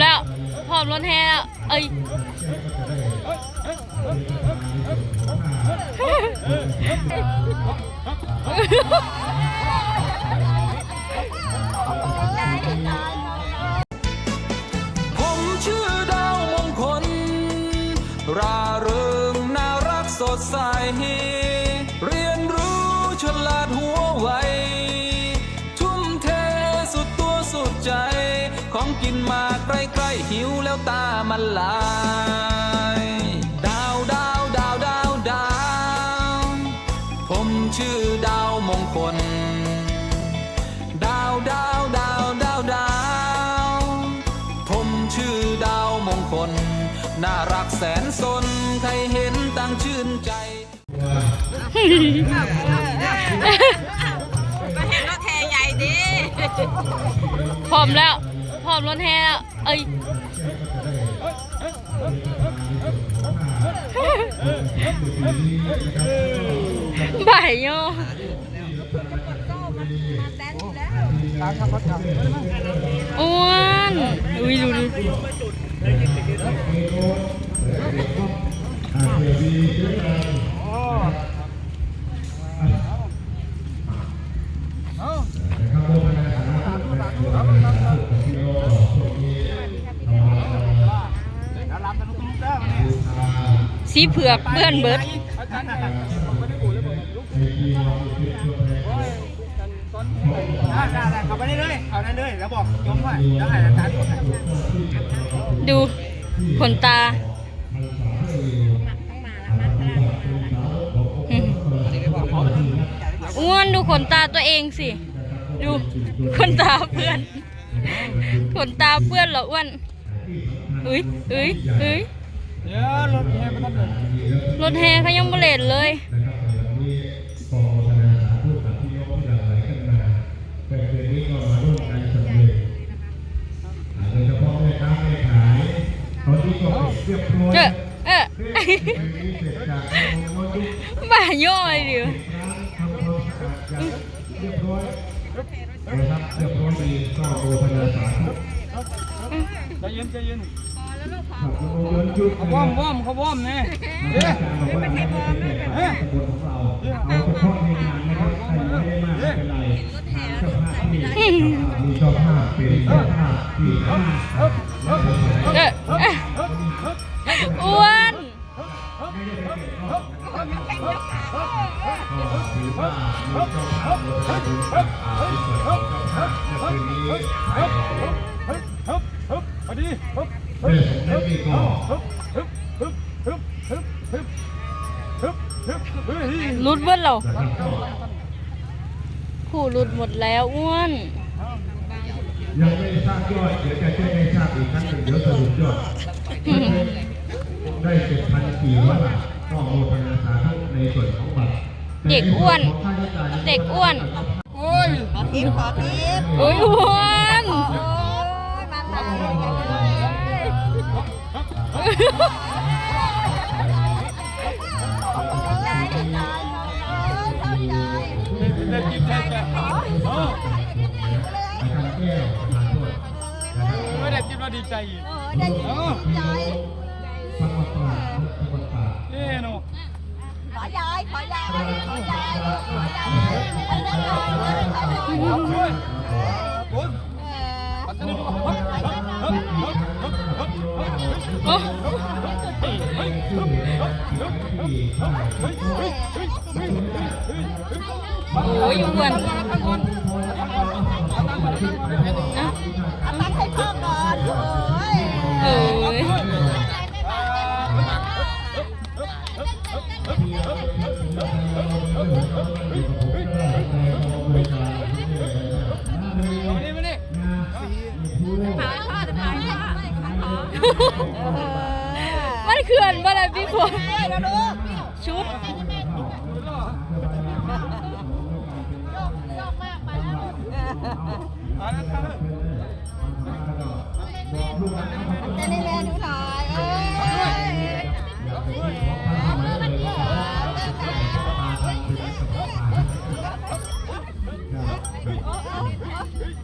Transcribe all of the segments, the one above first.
แล้วพร้อมรถแห่แล้วเอ้ยผมชื่อดาวมงคล ราเริงน่ารักสดใส เรียนรู้ฉลาดหัวไว ทุ่มเทสุดตัวสุดใจ ของกินมาใกล้ๆหิวแล้วตามันลายดาวดาวดาวดาวดาวผมชื่อดาวมงคล ดาวดาวดาวดาวดาวผมชื่อดาวมงคล น่ารักแสนสนใครเห็นตั้งชื่นใจมาเห็นรถแทใหญ่ดิพร้อมแล้ว พร้อมรถแห่แล้วเอ้ยบ่ายโยอ้วนอุ้ยดูดู สีเผือกเปื้อนเบิดได้ได้ได้ขับไปได้เลยเอานั่นเลยแล้วบอกยมว่าแล้วหาย์กดให้ดูขนตาอ้วนดูขนตาตัวเองสิ ดูขนตาเพื่อนขนตาเพื่อนเหรออ้วนเอ้ยเอ้ยเอ้ย เดี๋ยวรถแห่ไม่ต้องเดินรถแห่เขายังบเลดเลยเออเออบ่าย่อยเดียวใจเย็นใจเย็น เขาว่อมว่อมเขาว่อมเนี่ยเดี๋ยวเป็นเทปวอมด้วยเฮ้ยเอาเฉพาะในงานนะครับใครไม่ได้มาไม่เป็นไรเจ้าภาพที่มีเจ้าภาพเป็นเจ้าภาพที่ห้าอ้วนถือว่ามีเจ้าภาพโดยดูกับอาที่เกิดเจ้าภาพในคืนนี้พอดี This heavy ball. รุดเบิ้ลเรานะครับก็ผู้รุดหมดแล้วอ้วน ยังไม่ทราบยอดเดี๋ยวจะแจ้งให้ทราบอีกครั้งหนึ่งเดี๋ยวสรุปยอด ได้เจ็ดพันกี่ว่าทก็โมทนาสาธุในส่วนของบัตรเด็กอ้วนเด็กอ้วน โอ้ยขอทิปขอทิปโอ้ยอ้วน โอ้ยมาลาย ไม่ได้กินว่าดีใจอีกเออได้ยินใจฟังมาปราบฟังมาปราบเอ้หนูขอยายขอยายขอยายขอยายไอ้เรื่องของเรื่องขอยายโอ้ยโอ้ยเออปัตตานีฮึบฮึบ โอ้เฮ้ยฮึบฮึบฮึบฮึบเฮ้ยเฮ้ยเฮ้ยเฮ้ยเฮ้ยโอ้ยอ้วนตั้งก่อนตั้งก่อนตั้งก่อนตั้งก่อนนะเอาตังค์ให้พ่อก่อนโอ้ย บ่อะไรพี่ฝนเฮ้ยเราดูชุดจะได้แม่ดูหน่อยเอ้ย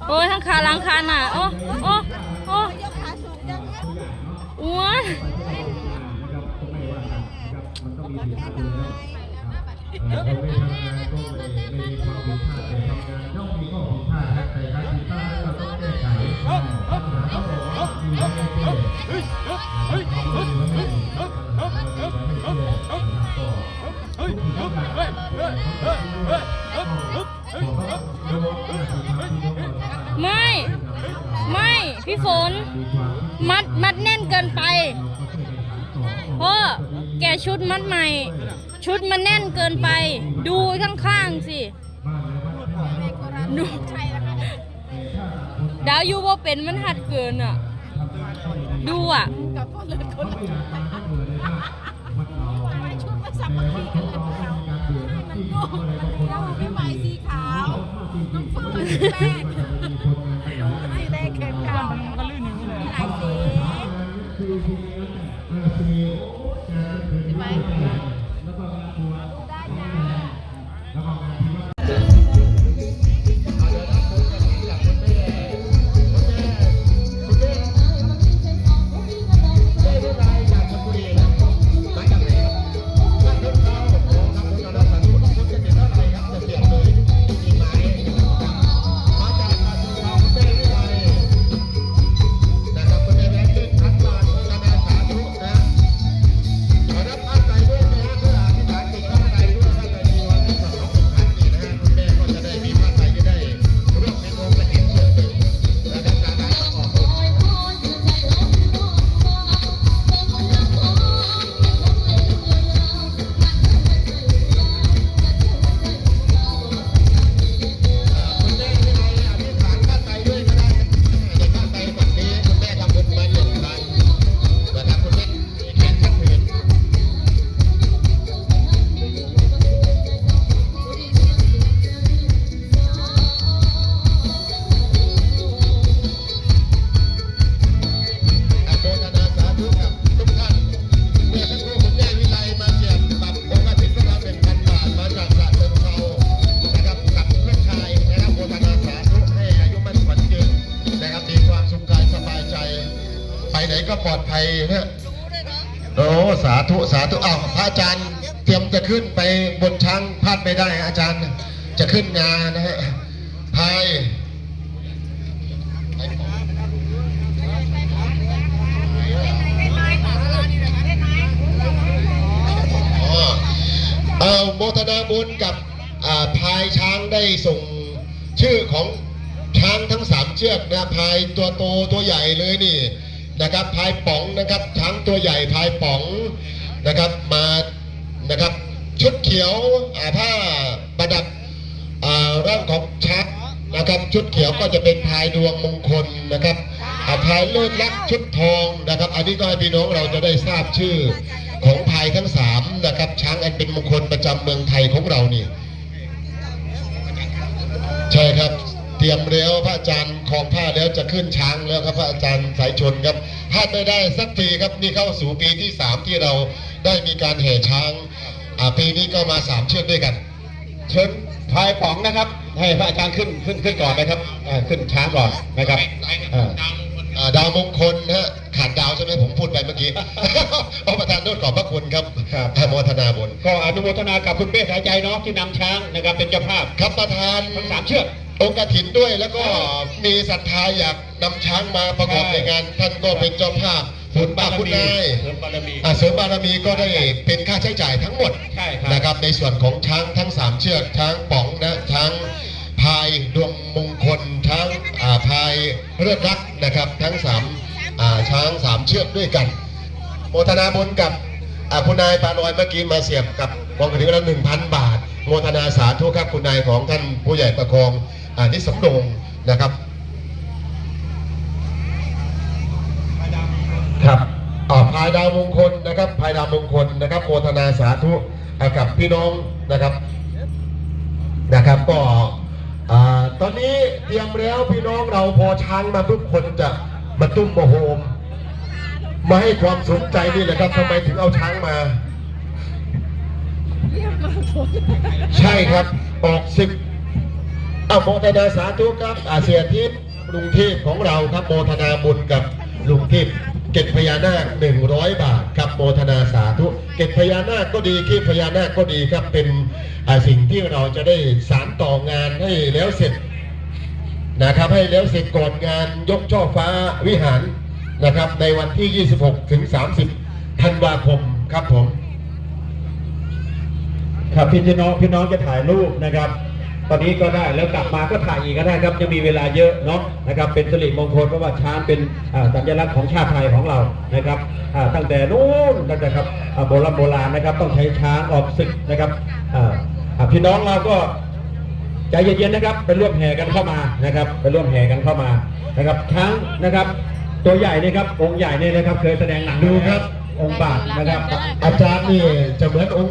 โอ้ยทั้งขาหลังขาหน้าโอ้ เราไม่ทำงานก็ไม่ไม่มีความผิดพลาดแต่ทำงานย่อมมีข้อผิดพลาดแต่การผิดพลาดนั้นเราต้องแก้ไขปัญหาเขาบอกว่ามีแก้แก้ไม่ ไม่ พี่ฝน มัด มัดแน่นเกินไปพ่อ แกชุดมัดใหม่ ชุดมันแน่นเกินไป ดูข้างๆสิดูดาวยูว่าเป็นมันหัดเกินอะ ดูอะกับพ่อเลยคนละชุดไปทำไมชุดไม่สามัคคีกันเลยพวกเรามันโง่เราไม่ไหวสีขาวน้องเฟิร์นสีแดงสีแดงเข็มขาวมีหลายสี ไปไหนก็ปลอดภัยนะโอ้สาธุสาธุอ้าวพระอาจารย์เตรียมจะขึ้นไปบนช้างพลาดไม่ได้ อาจารย์จะขึ้นงานนะฮะพายอ๋อเอาโมทนาบุญกับอ่าพายช้างได้ส่งชื่อของช้างทั้งสามเชือกนะพายตัวโตตัวใหญ่เลยนี่ นะครับพายป๋องนะครับช้างตัวใหญ่พายป๋องนะครับมานะครับชุดเขียวอาผ้าประดับร่างของช้างนะครับชุดเขียวก็จะเป็นพายดวงมงคลนะครับอาพายเลิศลักชุดทองนะครับ อันนี้ก็ให้พี่น้องเราจะได้ทราบชื่อของพายทั้งสามนะครับช้างอันเป็นมงคลประจำเมืองไทยของเรานี่ ใช่ครับ เตรียมแล้วพระอาจารย์คลองผ้าแล้วจะขึ้นช้างแล้วครับพระอาจารย์สายชนครับพลาดไม่ได้สักทีครับนี่เข้าสู่ปีที่สามที่เราได้มีการแห่ช้างอ่าปีนี้ก็มาสามเชือกด้วยกันเชิญพายป๋องนะครับ ให้พระอาจารย์ขึ้นขึ้นขึ้นก่อนนะครับอ่าขึ้นช้างก่อนนะครับอ่าอ่าดาวมงคลนะฮะขาดดาวใช่ไหมผมพูดไปเมื่อกี้เอาประธานโทษขอบพระคุณครับครับอนุโมทนาบุญก็อนุโมทนากับคุณเป้สายใจเนาะที่นำช้างนะครับเป็นเจ้าภาพครับประธานทั้งสามเชือก องค์กฐินด้วยแล้วก็มีศรัทธาอยากนำช้างมาประกอบใช่ในงาน ท่านก็เป็นเจ้าภาพคุณป้าคุณนายเสริมบารมีอ่าเสริมบารมีก็ได้เป็นค่าใช้จ่ายทั้งหมดใช่ครับนะครับในส่วนของช้างทั้งสามเชือกช้างป๋องนะช้างพายดวงมงคลช้างอ่าพายเลือดรักนะครับ ทั้งสามอ่าช้างสามเชือกด้วยกันโมทนาบุญกับอ่าคุณนายปาลอยเมื่อกี้มาเสียบกับกองกระถิ่นละหนึ่งพันบาทโมทนาสาธุครับคุณนายของท่านผู้ใหญ่ประคอง อ่านิสำโรงนะครับ ครับอ่าพายดาวมงคลนะครับพายดาวมงคลนะครับโมทนาสาธุอ่ากับพี่น้องนะครับนะครับก็อ่าตอนนี้เตรียมแล้วพี่น้องเราพอช้างมาทุกคนจะมาตุ้มมาโฮมมาให้ความสนใจนี่แหละครับทำไมถึงเอาช้างมาใช่ครับออกสิบ อะโมทนาสาธุครับอาเซียทิพย์ลุงเทพของเราครับโมทนาบุญกับลุงเทพย์เกตพญานาค100บาทครับโมทนาสาธุ เกตพญานาคก็ดีขี้พญานาคก็ดีครับเป็นสิ่งที่เราจะได้สารต่องานให้แล้วเสร็จนะครับให้แล้วเสร็จก่อนงานยกช่อฟ้าวิหารนะครับ ในวันที่ 26 ถึง 30 ธันวาคมครับผม ครับพี่น้องพี่น้องจะถ่ายรูปนะครับ อนนี้ก็ได้แล้วกลับมาก็ถ่ายอีกก็ได้ครับยังมีเวลาเยอะเนาะนะครับเป็นสิริมงคลเพราะว่าช้างเป็นสัญลักษณ์ของชาติไทยของเรานะครับตั้งแต่นู้นตั้งแต่ครับโบราณโบราณนะครับต้องใช้ช้างออกศึกนะครับพี่น้องเราก็ใจเย็นๆนะครับไปร่วมแห่กันเข้ามานะครับไปร่วมแห่กันเข้ามานะครับช้างนะครับ ตัวใหญ่เนะครับองค์ใหญ่เนี่ยนะครับเคยแสดงหนังดูครับองค์บาทนะครับ อาจารย์นี่จะเหมือนองค์